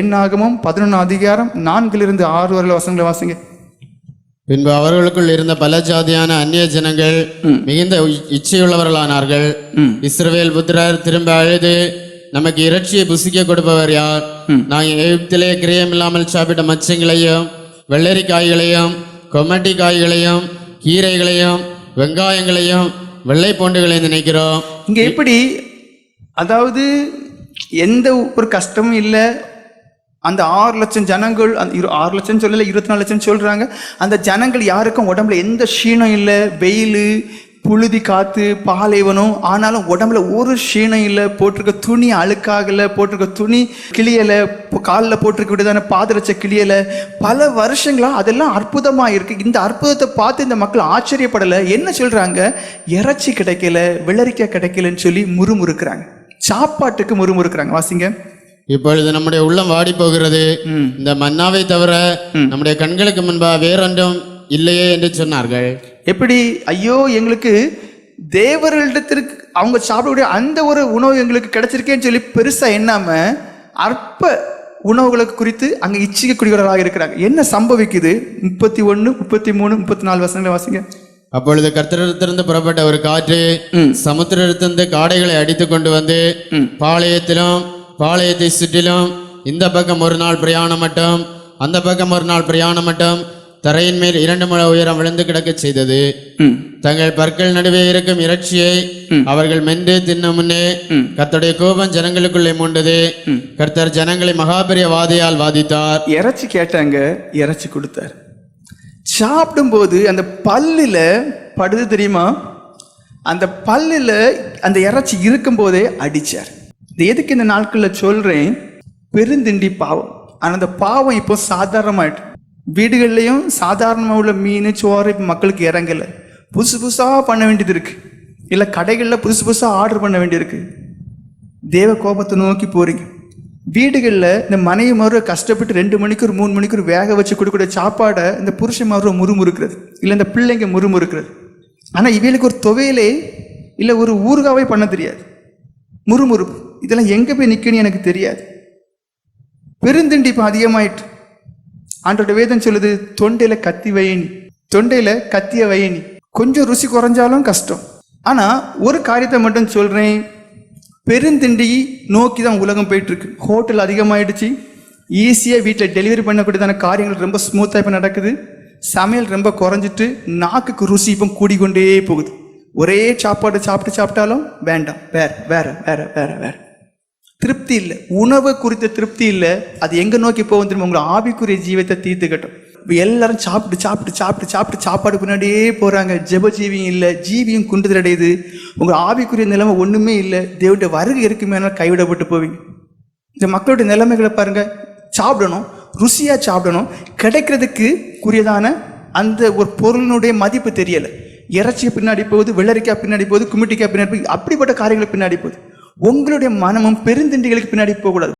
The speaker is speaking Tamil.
எண்ணாகமும் பதினொன்று அதிகாரம் நான்கிலிருந்து ஆறு வரல வசனங்களை வாசிங்க. பின்பு அவர்களுக்குள் இருந்த பல ஜாதியான அந்நிய ஜனங்கள் மிகுந்த இச்சையுள்ளவர்களானார்கள். இஸ்ரவேல் புத்திரர் திரும்ப அழுது நமக்கு இறைச்சியை புசிக்க கொடுப்பவர் யார்? நாங்கள் எகிப்திலே கிரியமில்லாமல் சாப்பிட்ட மச்சங்களையும் வெள்ளரிக்காய்களையும் கொமட்டி காய்களையும் கீரைகளையும் வெங்காயங்களையும் வெள்ளை பூண்டுகளையும் நினைக்கிறோம். இங்க எப்படி? அதாவது எந்த ஒரு கஷ்டமும் இல்லை அந்த ஆறு லட்சம் ஜனங்கள் அந்த இரு ஆறு லட்சம் சொல்லல இருபத்தி நாலு லட்சம் சொல்றாங்க. அந்த ஜனங்கள் யாருக்கும் உடம்புல எந்த க்ஷீணம் இல்லை. வெயில் புழுதி காத்து பாலைவனம். ஆனாலும் உடம்புல ஒரு க்ஷீணம் இல்லை. போட்டிருக்க துணி அழுக்காகல போட்டிருக்க துணி கிளியலை காலில் போட்டிருக்க விடுதான பாதரச்ச கிளியலை. பல வருஷங்களாக அதெல்லாம் அற்புதமாக இருக்கு. இந்த அற்புதத்தை பார்த்து இந்த மக்கள் ஆச்சரியப்படலை. என்ன சொல்கிறாங்க இறைச்சி கிடைக்கல வெள்ளரிக்காய் கிடைக்கலன்னு சொல்லி முறுமுறுக்கிறாங்க. சாப்பாட்டுக்கு முறுமுறுக்கிறாங்க. வாசிங்க. இப்பொழுது நம்முடைய உள்ளம் வாடி போகிறது இந்த மன்னாவை தவிர நம்முடைய கண்களுக்கு முன்பாக வேறொன்றும் இல்லையே என்று சொன்னார்கள். எப்படி? ஐயோ எங்களுக்கு தேவர்களிடத்திற்கு அவங்க சாப்பிடக்கூடிய அந்த ஒரு உணவு எங்களுக்கு கிடைச்சிருக்கேன்னு சொல்லி பெருசா எண்ணாம அற்ப உணவுகளுக்கு குறித்து அங்க இச்சிக்கக்கூடியவர்களாக இருக்கிறாங்க. என்ன சம்பவிக்குது? முப்பத்தி ஒன்று முப்பத்தி மூணு முப்பத்தி நாலு வசனங்களை வாசிங்க. அப்பொழுது கர்த்தரிடத்திலிருந்து புறப்பட்ட ஒரு காற்று சமுத்திரத்திலிருந்து காடைகளை அடித்து கொண்டு வந்து பாளையத்திலும் பாளையத்தை சுற்றிலும் இந்த பக்கம் ஒரு நாள் பிரயாணம் மட்டும் அந்த பக்கம் ஒரு நாள் பிரயாணம் மட்டும் தரையின் மேல் இரண்டு முழ உயரம் விழுந்து கிடக்கச் செய்தது. தங்கள் பற்கள் நடுவே இருக்கும் இறைச்சியை அவர்கள் மென்று தின்னும் முன்னே கர்த்தருடைய கோபம் ஜனங்களுக்குள்ளே மூண்டது. கர்த்தர் ஜனங்களை மகாபெரிய வாதையால் வாதித்தார். இறைச்சி கேட்டாங்க இறைச்சி கொடுத்தாரு. சாப்பிடும்போது அந்த பல்லுல படுது தெரியுமா? அந்த பல்லுல அந்த இறைச்சி இருக்கும்போதே அடிச்சார். இது எதுக்கு இந்த நாட்களில் சொல்கிறேன் பெருந்திண்டி பாவம். ஆனால் அந்த பாவம் இப்போ சாதாரணமாயிட்டு. வீடுகள்லையும் சாதாரணமாக உள்ள மீன் சோறு இப்போ மக்களுக்கு இறங்கலை. புதுசு புதுசாக பண்ண வேண்டியது இருக்குது இல்லை கடைகளில் புதுசு புதுசாக ஆர்டர் பண்ண வேண்டியிருக்கு தேவ கோபத்தை நோக்கி போகிறீங்க வீடுகளில் இந்த மனைவி மறு கஷ்டப்பட்டு ரெண்டு மணிக்கு ஒரு மூணு மணிக்கு ஒரு வேக வச்சு கொடுக்கக்கூடிய சாப்பாடை இந்த புருஷன் மறு முறுமுறுக்கிறது. இல்லை இந்த பிள்ளைங்க முறுமுறுக்கிறது. ஆனால் இவளுக்கு ஒரு துவையலே இல்லை ஒரு ஊறுகாவே பண்ண தெரியாது. முறுமுறுப்பு. இதெல்லாம் எங்கே போய் நிற்கணும்னு எனக்கு தெரியாது. பெருந்திண்டி இப்போ அதிகமாயிட்டு. ஆண்டோட வேதம் சொல்லுது தொண்டையில கத்தி வயணி தொண்டையில கத்திய வயணி கொஞ்சம் ருசி குறைஞ்சாலும் கஷ்டம். ஆனா ஒரு காரியத்தை மட்டும் சொல்றேன். பெருந்திண்டி நோக்கி தான் உலகம் போயிட்டு இருக்கு ஹோட்டல் அதிகமாயிடுச்சு. ஈஸியாக வீட்டில் டெலிவரி பண்ணக்கூடியதான காரியங்கள் ரொம்ப ஸ்மூத்தாக இப்போ நடக்குது. சமையல் ரொம்ப குறைஞ்சிட்டு நாக்குக்கு ருசி இப்போ கூடிக்கொண்டே போகுது. ஒரே சாப்பாடு சாப்பிட்டு சாப்பிட்டாலும் வேண்டாம். வேற வேற வேற வேற வேற. திருப்தி இல்லை. உணவு குறித்த திருப்தி இல்லை. அது எங்கே நோக்கி போகும் தெரியுமா? உங்களை ஆவிக்குரிய ஜீவத்தை தீர்த்துக்கட்டும். எல்லாரும் சாப்பிட்டு சாப்பிட்டு சாப்பிட்டு சாப்பிட்டு சாப்பாடு பின்னாடியே போகிறாங்க ஜெப ஜீவியும் இல்லை ஜீவியும் குண்டுதல் அடையுது உங்கள் ஆவிக்குரிய நிலைமை ஒன்றுமே இல்லை. தேவனுடைய வருகை இருக்குமே கைவிடப்பட்டு போவீங்க? இந்த மக்களுடைய நிலைமைகளை பாருங்கள் சாப்பிடணும். ருசியாக சாப்பிடணும். கிடைக்கிறதுக்கு குறியதான அந்த ஒரு பொருளினுடைய மதிப்பு தெரியலை. இறைச்சி பின்னாடி போகுது வெள்ளரிக்காய் பின்னாடி போகுது குமிட்டிக்காய் பின்னாடி போகுது. அப்படிப்பட்ட காரியங்களுக்கு பின்னாடி போகுது. உங்களுடைய மனமும் பெருந்திண்டிகளுக்கு பின்னாடி போகக்கூடாது.